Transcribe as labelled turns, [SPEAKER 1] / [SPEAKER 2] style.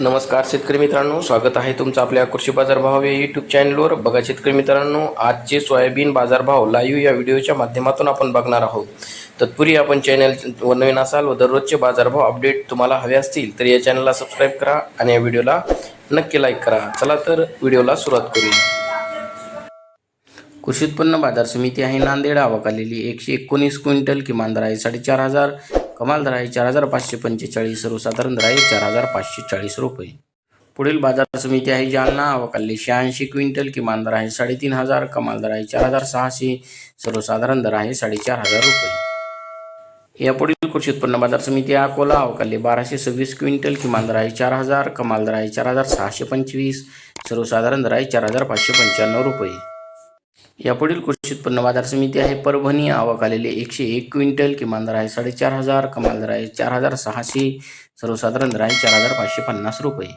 [SPEAKER 1] नमस्कार शेतकरी मित्रांनो स्वागत आहे तुमचं आपल्या कृषी बाजारभाव या यूट्यूब चॅनलवर बघा शेतकरी मित्रांनो आजचे सोयाबीन बाजारभाव लाईव्ह या व्हिडिओच्या माध्यमातून आपण बघणार आहोत. तत्पूर्वी आपण चॅनल नवीन असाल व दररोजचे बाजारभाव अपडेट तुम्हाला हवे असतील तर या चॅनलला सबस्क्राईब करा आणि या व्हिडिओला नक्की लाईक करा. चला तर व्हिडिओला सुरुवात करूया. कृषी उत्पन्न बाजार समिती आहे नांदेड आवाक आलेली एकशे एकोणीस क्विंटल किमान दर आहे साडेचार हजार कमाल दर आहे चार हजार पाचशे पंचेचाळीस सर्वसाधारण दर आहे चार हजार पाचशे चाळीस रुपये. पुढील बाजार समिती आहे जालना आवक शहाऐंशी क्विंटल किमान दर आहे साडेतीन हजार कमाल दर आहे चार हजार सहाशे सर्वसाधारण दर आहे साडेचार हजार रुपये. यापुढील कृषी उत्पन्न बाजार समिती अकोला अवकाली बाराशे सव्वीस क्विंटल किमान दर आहे चार हजार कमाल दर आहे चार हजार सहाशे पंचवीस सर्वसाधारण दर आहे चार हजार पाचशे पंच्याण्णव रुपये. यापुढील कृषी उत्पन्न बाजार समिती आहे. परभणी आवक आलेले एकशे एक क्विंटल किमान दर आहे. साडेचार हजार कमाल दर आहे. चार हजार सहाशे सर्वसाधारण दर आहे. चार हजार पाचशे पन्नास रुपये.